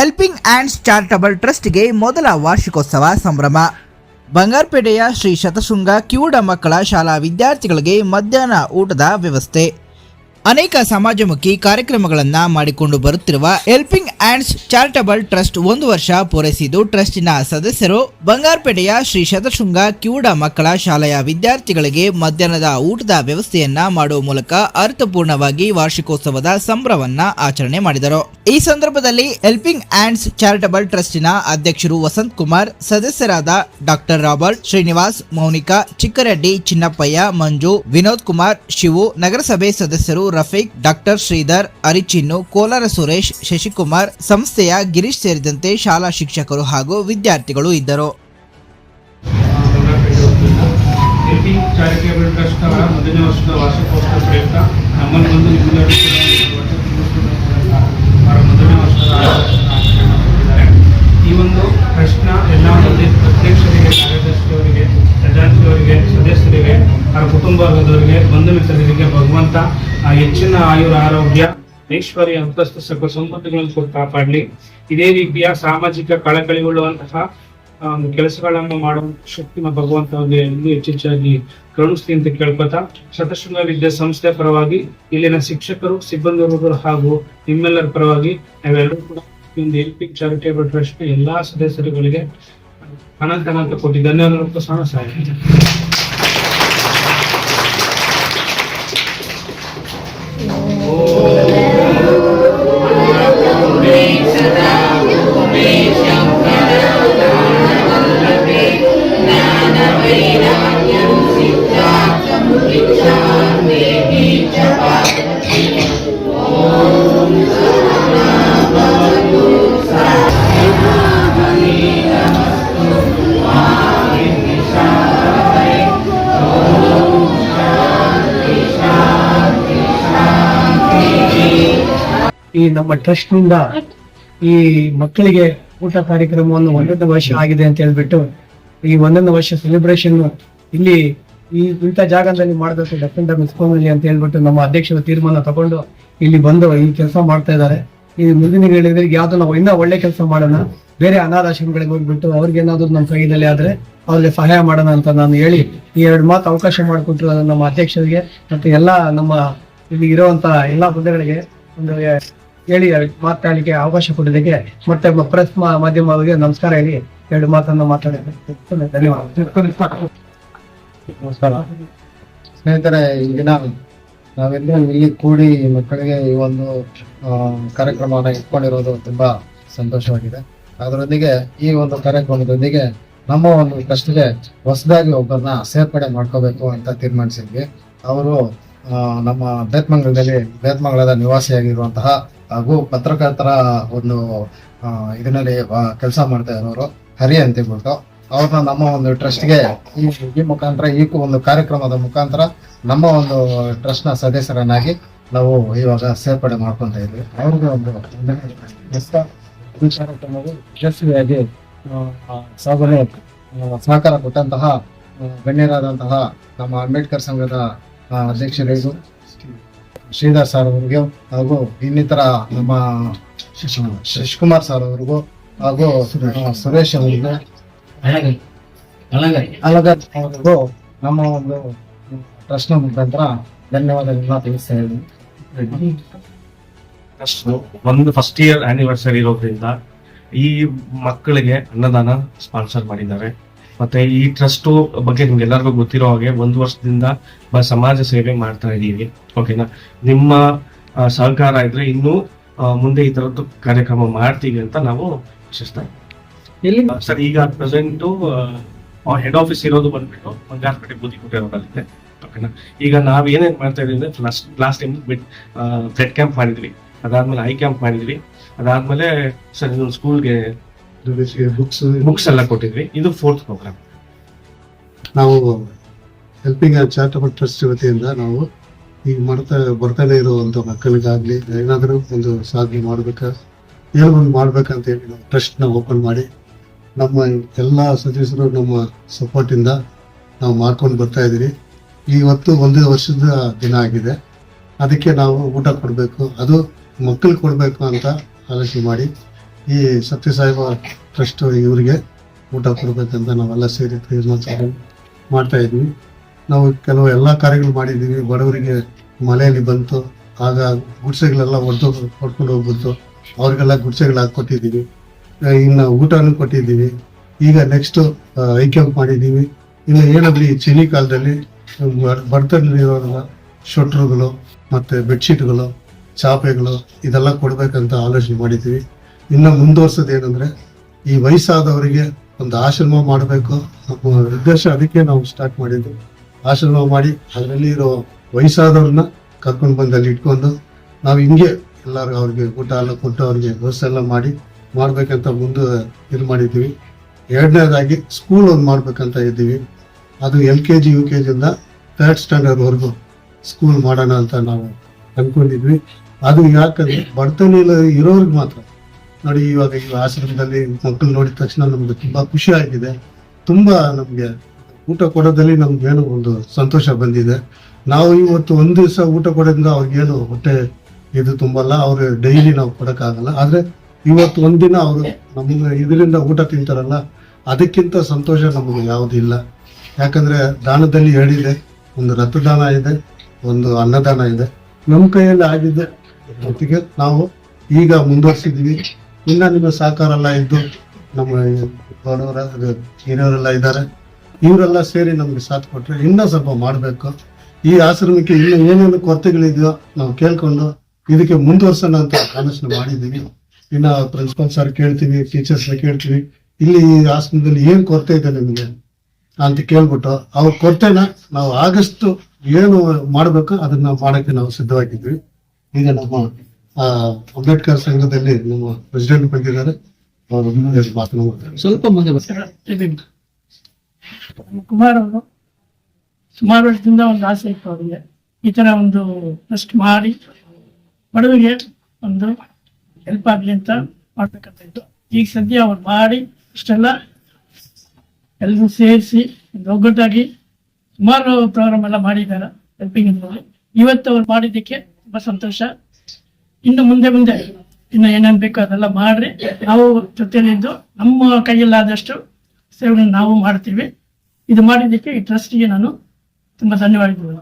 Helping ಆ್ಯಂಡ್ಸ್ charitable ಟ್ರಸ್ಟ್ಗೆ ಮೊದಲ ವಾರ್ಷಿಕೋತ್ಸವ ಸಂಭ್ರಮ. ಬಂಗಾರಪೇಟೆಯ ಶ್ರೀ ಶತಶೃಂಗ ಕಿವುಡ ಮಕ್ಕಳ ಶಾಲಾ ವಿದ್ಯಾರ್ಥಿಗಳಿಗೆ ಮಧ್ಯಾಹ್ನ ಊಟದ ವ್ಯವಸ್ಥೆ. ಅನೇಕ ಸಮಾಜಮುಖಿ ಕಾರ್ಯಕ್ರಮಗಳನ್ನು ಮಾಡಿಕೊಂಡು ಬರುತ್ತಿರುವ ಹೆಲ್ಪಿಂಗ್ ಆ್ಯಂಡ್ಸ್ ಚಾರಿಟಬಲ್ ಟ್ರಸ್ಟ್ ಒಂದು ವರ್ಷ ಪೂರೈಸಿದ್ದು ಟ್ರಸ್ಟಿನ ಸದಸ್ಯರು ಬಂಗಾರಪೇಟೆಯ ಶ್ರೀ ಶತಶೃಂಗ ಕಿವುಡ ಮಕ್ಕಳ ಶಾಲೆಯ ವಿದ್ಯಾರ್ಥಿಗಳಿಗೆ ಮಧ್ಯಾಹ್ನದ ಊಟದ ವ್ಯವಸ್ಥೆಯನ್ನ ಮಾಡುವ ಮೂಲಕ ಅರ್ಥಪೂರ್ಣವಾಗಿ ವಾರ್ಷಿಕೋತ್ಸವದ ಸಂಭ್ರಮವನ್ನ ಆಚರಣೆ ಮಾಡಿದರು. ಈ ಸಂದರ್ಭದಲ್ಲಿ ಹೆಲ್ಪಿಂಗ್ ಆ್ಯಂಡ್ಸ್ ಚಾರಿಟಬಲ್ ಟ್ರಸ್ಟಿನ ಅಧ್ಯಕ್ಷರು ವಸಂತ್ ಕುಮಾರ್, ಸದಸ್ಯರಾದ ಡಾಕ್ಟರ್ ರಾಬರ್ಟ್ ಶ್ರೀನಿವಾಸ್, ಮೌನಿಕಾ ಚಿಕ್ಕರೆಡ್ಡಿ ಚಿನ್ನಪ್ಪಯ್ಯ, ಮಂಜು, ವಿನೋದ್ ಕುಮಾರ್, ಶಿವು, ನಗರಸಭೆ ಸದಸ್ಯರು ರಫೀಕ್ ಡಾಕ್ಟರ್ ಶ್ರೀಧರ್ ಅರಿಚಿನ್ನು ಕೋಲಾರ ಸುರೇಶ್ ಶಶಿಕುಮಾರ್ ಸಂಸ್ಥೆಯ ಗಿರೀಶ್ ಸೇರಿದಂತೆ ಶಾಲಾ ಶಿಕ್ಷಕರು ಹಾಗೂ ವಿದ್ಯಾರ್ಥಿಗಳು ಇದ್ದರು ಆಚರಣೆ ಮಾಡ್ತಿದ್ದಾರೆ ಈ ಒಂದು ಟ್ರಸ್ಟ್ನ ಎಲ್ಲ ಮಂದಿ ಅಧ್ಯಕ್ಷರಿಗೆ ಕಾರ್ಯದರ್ಶಿಯವರಿಗೆ ಖಜಾಂಚಿಯವರಿಗೆ ಸದಸ್ಯರಿಗೆ ಅವರ ಕುಟುಂಬ ವರ್ಗದವರಿಗೆ ಬಂಧು ಮಿತ್ರರಿಗೆ ಭಗವಂತ ಆ ಹೆಚ್ಚಿನ ಆಯುರ ಆರೋಗ್ಯ, ಐಶ್ವರ್ಯ, ಅಂತಸ್ತು ಸಕಲ ಸಂಪತ್ತುಗಳನ್ನು ಕೊಟ್ಟು ಕಾಪಾಡಲಿ ಇದೇ ರೀತಿಯ ಸಾಮಾಜಿಕ ಕಳಕಳಿಗೊಳ್ಳುವಂತಹ ಒಂದು ಕೆಲಸಗಳನ್ನು ಮಾಡುವ ಶಕ್ತಿನ ಭಗವಂತ ಇನ್ನೂ ಹೆಚ್ಚೆಚ್ಚಾಗಿ ಕರುಣಿಸ್ಲಿ ಅಂತ ಕೇಳ್ಕೊತಾ ಶತಶೃಂಗ ವಿದ್ಯಾ ಸಂಸ್ಥೆ ಪರವಾಗಿ, ಇಲ್ಲಿನ ಶಿಕ್ಷಕರು, ಸಿಬ್ಬಂದಿ ಹಾಗೂ ನಿಮ್ಮೆಲ್ಲರ ಪರವಾಗಿ ನಾವೆಲ್ಲರೂ ಕೂಡ ಈ ಒಂದು ಪಿ ಚಾರಿಟೇಬಲ್ ಟ್ರಸ್ಟ್ ಎಲ್ಲಾ ಸದಸ್ಯರುಗಳಿಗೆ ಅನಂತ ಅನಂತ ಕೋಟಿ ಧನ್ಯವಾದಗಳು ಸಹ ಸಹಾಯ ಈ ನಮ್ಮ ಟ್ರಸ್ಟ್ನಿಂದ ಈ ಮಕ್ಕಳಿಗೆ ಊಟ ಕಾರ್ಯಕ್ರಮವನ್ನು ಒಂದೊಂದು ವರ್ಷ ಆಗಿದೆ ಅಂತ ಹೇಳ್ಬಿಟ್ಟು ಈ ಒಂದೊಂದು ವರ್ಷ ಸೆಲೆಬ್ರೇಷನ್ ಇಲ್ಲಿ ಈ ಇಂಥ ಜಾಗದಲ್ಲಿ ಮಾಡಬೇಕು ಡೆಫೆಂಡರ್ ಮಿಸ್ಕೋನಲ್ಲಿ ಅಂತ ಹೇಳ್ಬಿಟ್ಟು ನಮ್ಮ ಅಧ್ಯಕ್ಷರು ತೀರ್ಮಾನ ತಗೊಂಡು ಇಲ್ಲಿ ಬಂದು ಈ ಕೆಲಸ ಮಾಡ್ತಾ ಇದ್ದಾರೆ. ಈ ಮುಂದಿನ ಹೇಳಿದ್ರೆ ಯಾವ್ದು ನಾವು ಇನ್ನೂ ಒಳ್ಳೆ ಕೆಲಸ ಮಾಡೋಣ, ಬೇರೆ ಅನಾಥಾಶ್ರಮಗಳಿಗೆ ಹೋಗ್ಬಿಟ್ಟು ಅವ್ರಿಗೆ ಏನಾದ್ರು ನಮ್ಮ ಕೈಯಲ್ಲಿ ಆದ್ರೆ ಅವ್ರಿಗೆ ಸಹಾಯ ಮಾಡೋಣ ಅಂತ ನಾನು ಹೇಳಿ ಈ ಎರಡು ಮಾತು ಅವಕಾಶ ಮಾಡಿಕೊಟ್ರು ನಮ್ಮ ಅಧ್ಯಕ್ಷರಿಗೆ ಮತ್ತೆ ಎಲ್ಲ ನಮ್ಮ ಇಲ್ಲಿ ಇರುವಂತ ಎಲ್ಲಾ ಹುದ್ದೆಗಳಿಗೆ ಒಂದು ಹೇಳಿ ಮಾತಾಡಲಿಕ್ಕೆ ಅವಕಾಶ ಕೊಟ್ಟಿದ್ದಕ್ಕೆ ಮತ್ತೆ ಪ್ರೆಸ್ ಮಾಧ್ಯಮಗಳಿಗೆ ನಮಸ್ಕಾರ ಹೇಳಿ ಎರಡು ಮಾತನ್ನು ಮಾತಾಡಿದ್ರೆ ಧನ್ಯವಾದ ನಮಸ್ಕಾರ. ಸ್ನೇಹಿತರೆ, ಇಂದಿನ ದಿನ ನಾವೆಲ್ಲ ಇಲ್ಲಿ ಕೂಡಿ ಮಕ್ಕಳಿಗೆ ಈ ಒಂದು ಕಾರ್ಯಕ್ರಮವನ್ನ ಇಟ್ಕೊಂಡಿರೋದು ತುಂಬಾ ಸಂತೋಷವಾಗಿದೆ. ಅದರೊಂದಿಗೆ ಈ ಒಂದು ಕಾರ್ಯಕ್ರಮದೊಂದಿಗೆ ನಮ್ಮ ಒಂದು ಟ್ರಸ್ಟ್ಗೆ ಹೊಸದಾಗಿ ಒಬ್ಬರನ್ನ ಸೇರ್ಪಡೆ ಮಾಡ್ಕೋಬೇಕು ಅಂತ ತೀರ್ಮಾನಿಸಿದ್ವಿ. ಅವರು ನಮ್ಮ ಬೇತ್ಮಂಗಲದಲ್ಲಿ ಬೇತ್ಮಂಗಲದ ನಿವಾಸಿಯಾಗಿರುವಂತಹ ಹಾಗೂ ಪತ್ರಕರ್ತರ ಒಂದು ಇದರಲ್ಲಿ ಕೆಲಸ ಮಾಡ್ತಾ ಇರೋರು ಹರಿ ಅಂತ ಹೇಳ್ಬಿಟ್ಟು ಅವ್ರನ್ನ ನಮ್ಮ ಒಂದು ಟ್ರಸ್ಟ್ಗೆ ಈ ಈ ಮುಖಾಂತರ, ಈ ಒಂದು ಕಾರ್ಯಕ್ರಮದ ಮುಖಾಂತರ ನಮ್ಮ ಒಂದು ಟ್ರಸ್ಟ್ನ ಸದಸ್ಯರನ್ನಾಗಿ ನಾವು ಇವಾಗ ಸೇರ್ಪಡೆ ಮಾಡ್ಕೊಂತ ಇದ್ವಿ. ಅವ್ರಿಗೆ ಒಂದು ಕಾರ್ಯಕ್ರಮವು ಯಶಸ್ವಿಯಾಗಿ ಸಾಗರ ಸಹಕಾರ ಕೊಟ್ಟಂತಹ ಗಣ್ಯರಾದಂತಹ ನಮ್ಮ ಅಂಬೇಡ್ಕರ್ ಸಂಘದ ಅಧ್ಯಕ್ಷರಿಗೂ ಶ್ರೀಧರ್ ಸರ್ ಅವರಿಗೂ ಹಾಗೂ ಇನ್ನಿತರ ನಮ್ಮ ಶಶಿಕುಮಾರ್ ಸರ್ ಅವರಿಗೂ ಹಾಗೂ ಸುರೇಶ್ ಅವರಿಗೂ ಅಲಗತ್ ಅವರಿಗೂ ನಮ್ಮ ಒಂದು ಟ್ರಸ್ಟ್ ಮುಖಾಂತರ ಧನ್ಯವಾದಗಳನ್ನ ತಿಳಿಸ್ತಾ ಇದ್ದೀನಿ. ಒಂದು ಫಸ್ಟ್ ಇಯರ್ ಆನಿವರ್ಸರಿ ಇರೋದ್ರಿಂದ ಈ ಮಕ್ಕಳಿಗೆ ಅನ್ನದಾನ ಸ್ಪಾನ್ಸರ್ ಮಾಡಿದ್ದಾರೆ. ಮತ್ತೆ ಈ ಟ್ರಸ್ಟ್ ಬಗ್ಗೆ ನಿಮ್ಗೆಲ್ಲರಿಗೂ ಗೊತ್ತಿರೋ ಹಾಗೆ ಒಂದು ವರ್ಷದಿಂದ ಬ- ಸಮಾಜ ಸೇವೆ ಮಾಡ್ತಾ ಇದ್ದೀವಿ. ಓಕೆನಾ ನಿಮ್ಮ ಸಹಕಾರ ಇದ್ರೆ ಇನ್ನೂ ಮುಂದೆ ಈ ತರದ್ದು ಕಾರ್ಯಕ್ರಮ ಮಾಡ್ತೀವಿ ಅಂತ ನಾವು ವಿಶ್ವಸ್ತಾ ಎಲ್ಲಿ? ಸರ್ ಈಗ ಪ್ರೆಸೆಂಟ್ ಹೆಡ್ ಆಫೀಸ್ ಇರೋದು ಬಂದ್ಬಿಟ್ಟು ಬಂಗಾರಪೇಟೆ ಬೂದಿಕೋಟೆ ರೋಡಲ್ಲಿದೆ. ಓಕೆನಾ ಈಗ ನಾವ್ ಏನೇನ್ ಮಾಡ್ತಾ ಇದೀವಿ ಅಂದ್ರೆ last last time blood camp ಮಾಡಿದ್ವಿ. ಅದಾದ್ಮೇಲೆ ಐ ಕ್ಯಾಂಪ್ ಮಾಡಿದ್ವಿ. ಅದಾದ್ಮೇಲೆ ಸರ್ ಇದೊಂದು ಸ್ಕೂಲ್ಗೆ ಬುಕ್ಸ್ ಬುಕ್ಸ್ ಎಲ್ಲ ಕೊಟ್ಟಿದ್ವಿ. ಇದು ಫೋರ್ತ್ ಪ್ರೋಗ್ರಾಮ್ ನಾವು ಹೆಲ್ಪಿಂಗ್ ಚಾರಿಟಬಲ್ ಟ್ರಸ್ಟ್ ವತಿಯಿಂದ ನಾವು ಈಗ ಮಾಡ್ತಾ ಬರ್ತಾನೆ ಇರುವಂತ ಮಕ್ಕಳಿಗಾಗಲಿ ಏನಾದರೂ ಒಂದು ಸಾಧನೆ ಮಾಡ್ಬೇಕ ಏನೋ ಒಂದು ಮಾಡ್ಬೇಕಂತ ಹೇಳಿ ನಾವು ಟ್ರಸ್ಟ್ನ ಓಪನ್ ಮಾಡಿ ನಮ್ಮ ಎಲ್ಲ ಸದಸ್ಯರು ನಮ್ಮ ಸಪೋರ್ಟ್ ಇಂದ ನಾವು ಮಾಡ್ಕೊಂಡು ಬರ್ತಾ ಇದೀವಿ ಇವತ್ತು ಒಂದು ವರ್ಷದ ದಿನ ಆಗಿದೆ. ಅದಕ್ಕೆ ನಾವು ಊಟ ಕೊಡಬೇಕು. ಅದು ಮಕ್ಕಳು ಕೊಡಬೇಕು ಅಂತ ಆಲೋಚನೆ ಮಾಡಿ. ಈ ಸತ್ಯಸಾಯಿಬ ಟ್ರಸ್ಟ್ ಇವರಿಗೆ ಊಟ ಕೊಡಬೇಕಂತ ನಾವೆಲ್ಲ ಸೇರಿ ಪ್ರಯೋಜನ ಮಾಡ್ತಾ ಇದ್ವಿ. ನಾವು ಕೆಲವು ಎಲ್ಲ ಕಾರ್ಯಗಳು ಮಾಡಿದ್ದೀವಿ. ಬಡವರಿಗೆ ಮಳೆಯಲ್ಲಿ ಬಂತು ಆಗ ಗುಡ್ಸೆಗಳೆಲ್ಲ ಹೊಡೆದು ಹೊಡ್ಕೊಂಡು ಹೋಗ್ಬಿಡ್ತು. ಅವ್ರಿಗೆಲ್ಲ ಗುಡ್ಸೆಗಳು ಹಾಕ್ಕೊಟ್ಟಿದ್ದೀವಿ. ಆ, ಇನ್ನು ಊಟನೂ ಕೊಟ್ಟಿದ್ದೀವಿ. ಈಗ ನೆಕ್ಸ್ಟ್ ಕ್ಯಾಂಪ್ ಮಾಡಿದ್ದೀವಿ. ಇನ್ನು ಏನಾದ್ರು ಈ ಚಳಿ ಕಾಲದಲ್ಲಿ ಬಡತನಲ್ಲಿರೋ ಶೊಟ್ರುಗಳು ಮತ್ತು ಬೆಡ್ಶೀಟ್ಗಳು ಚಾಪೆಗಳು ಇದೆಲ್ಲ ಕೊಡಬೇಕಂತ ಆಲೋಚನೆ ಮಾಡಿದ್ದೀವಿ. ಇನ್ನು ಮುಂದುವರ್ಸೋದು ಏನಂದ್ರೆ, ಈ ವಯಸ್ಸಾದವರಿಗೆ ಒಂದು ಆಶ್ರಮ ಮಾಡಬೇಕು. ನಮ್ಮ ಉದ್ದೇಶ ಅದಕ್ಕೆ ನಾವು ಸ್ಟಾರ್ಟ್ ಮಾಡಿದ್ದು. ಆಶ್ರಮ ಮಾಡಿ ಅದರಲ್ಲಿ ಇರೋ ವಯಸ್ಸಾದವ್ರನ್ನ ಕರ್ಕೊಂಡು ಬಂದು ಅಲ್ಲಿ ಇಟ್ಕೊಂಡು, ನಾವು ಹಿಂಗೆ ಎಲ್ಲರಿಗೂ ಅವ್ರಿಗೆ ಊಟ ಎಲ್ಲ ಕೊಟ್ಟು ಅವ್ರಿಗೆ ವ್ಯವಸ್ಥೆ ಎಲ್ಲ ಮಾಡಿ ಮಾಡ್ಬೇಕಂತ ಮುಂದೆ ಇದು ಮಾಡಿದ್ದೀವಿ. ಎರಡನೇದಾಗಿ ಸ್ಕೂಲ್ ಒಂದು ಮಾಡ್ಬೇಕಂತ ಇದ್ದೀವಿ. ಅದು L K G, U K ಜಿಯಿಂದ third ಸ್ಟ್ಯಾಂಡರ್ಡ್ವರೆಗೂ ಸ್ಕೂಲ್ ಮಾಡೋಣ ಅಂತ ನಾವು ಅಂದ್ಕೊಂಡಿದ್ವಿ ಅದು ಯಾಕಂದ್ರೆ ಬಡತನ ಇರೋರಿಗೆ ಮಾತ್ರ ನೋಡಿ, ಇವಾಗ ಈ ಆಶ್ರಮದಲ್ಲಿ ಮಕ್ಕಳು ನೋಡಿದ ತಕ್ಷಣ ನಮ್ಗೆ ತುಂಬಾ ಖುಷಿ ಆಗಿದೆ. ತುಂಬಾ ನಮ್ಗೆ ಊಟ ಕೊಡೋದ್ರಲ್ಲಿ ನಮ್ಗೇನು ಒಂದು ಸಂತೋಷ ಬಂದಿದೆ. ನಾವು ಇವತ್ತು ಒಂದ್ ದಿವಸ ಊಟ ಕೊಡೋದ್ರಿಂದ ಅವ್ರಿಗೇನು ಹೊಟ್ಟೆ ಇದು ತುಂಬಲ್ಲ, ಅವ್ರು ಡೈಲಿ ನಾವು ಕೊಡಕ್ಕಾಗಲ್ಲ. ಆದ್ರೆ ಇವತ್ತು ಒಂದಿನ ಅವರು ನಮ್ಗೆ ಇದರಿಂದ ಊಟ ತಿಂತಾರಲ್ಲ, ಅದಕ್ಕಿಂತ ಸಂತೋಷ ನಮಗೆ ಯಾವುದಿಲ್ಲ ಯಾಕಂದ್ರೆ ದಾನದಲ್ಲಿ ಹೇಳಿದೆ, ಒಂದು ರಕ್ತದಾನ ಇದೆ, ಒಂದು ಅನ್ನದಾನ ಇದೆ. ನಮ್ಮ ಕೈಯಲ್ಲಿ ಆಗಿದೆ. ಜೊತೆಗೆ ನಾವು ಈಗ ಮುಂದುವರ್ಸಿದ್ವಿ. ಇನ್ನ ನಿಮ್ಮ ಸಹಕಾರ ಎಲ್ಲ ಇದ್ದು ನಮ್ಮ ಬಡವರ ಹಿರಿಯವರೆಲ್ಲ ಇದ್ದಾರೆ. ಇವರೆಲ್ಲ ಸೇರಿ ನಮ್ಗೆ ಸಾಥ್ ಕೊಟ್ರೆ ಇನ್ನೂ ಸ್ವಲ್ಪ ಮಾಡಬೇಕು. ಈ ಆಶ್ರಮಕ್ಕೆ ಇನ್ನು ಏನೇನು ಕೊರತೆಗಳಿದೆಯೋ ನಾವು ಕೇಳ್ಕೊಂಡು ಇದಕ್ಕೆ ಮುಂದುವರ್ಸೋಣ ಅಂತ ಆಲೋಚನೆ ಮಾಡಿದ್ದೀವಿ. ಇನ್ನ ಪ್ರಿನ್ಸಿಪಲ್ ಸರ್ ಕೇಳ್ತೀವಿ ಟೀಚರ್ಸ್ ಕೇಳ್ತೀವಿ. ಇಲ್ಲಿ ಈ ಆಶ್ರಮದಲ್ಲಿ ಏನ್ ಕೊರತೆ ಇದೆ ನಿಮಗೆ ಅಂತ ಕೇಳ್ಬಿಟ್ಟು ಅವ್ರ ಕೊರತೆನ ನಾವು ಆಗಸ್ಟ್ ಏನು ಮಾಡಬೇಕು ಅದನ್ನ ಮಾಡಕ್ಕೆ ನಾವು ಸಿದ್ಧವಾಗಿದ್ವಿ ಈಗ ನಮ್ಮ ಅಂಬೇಡ್ಕರ್ ಸಂಘದಲ್ಲಿ ನಮ್ಮ ಪ್ರೆಸಿಡೆಂಟ್ ಬಂದಿದ್ದಾರೆ. ಅವರು ಸ್ವಲ್ಪ ಮುಂದೆ ಕುಮಾರ್ ಅವರು ಸುಮಾರು ವರ್ಷದಿಂದ ಒಂದು ಆಸೆ ಇತ್ತು ಅವರಿಗೆ. ಈ ತರ ಒಂದು ಟ್ರಸ್ಟ್ ಮಾಡಿ ಬಡವರಿಗೆ ಒಂದು ಹೆಲ್ಪ್ ಆಗ್ಲಿ ಅಂತ ಮಾಡ್ಬೇಕಂತ ಇತ್ತು. ಈಗ ಸದ್ಯ ಅವ್ರು ಮಾಡಿ ಇಷ್ಟೆಲ್ಲ ಎಲ್ಲರೂ ಸೇರಿಸಿ ಒಂದು ಒಗ್ಗಟ್ಟಾಗಿ ಸುಮಾರು ಪ್ರೋಗ್ರಾಮ್ ಎಲ್ಲ ಮಾಡಿದ್ದಾರೆ. ಹೆಲ್ಪಿಂಗ್ ಇವತ್ತು ಅವ್ರು ಮಾಡಿದ್ದಕ್ಕೆ ತುಂಬಾ ಸಂತೋಷ. ಇನ್ನು ಮುಂದೆ ಮುಂದೆ ಇನ್ನು ಏನೇನ್ ಬೇಕೋ ಅದೆಲ್ಲ ಮಾಡ್ರಿ. ನಾವು ಜೊತೆಲಿದ್ದು ನಮ್ಮ ಕೈಯಲ್ಲಾದಷ್ಟು ಸೇವೆಗಳನ್ನ ನಾವು ಮಾಡ್ತೀವಿ. ಇದು ಮಾಡಿದ್ದಕ್ಕೆ ಈ ಟ್ರಸ್ಟಿಗೆ ನಾನು ತುಂಬಾ ಧನ್ಯವಾದಗಳು.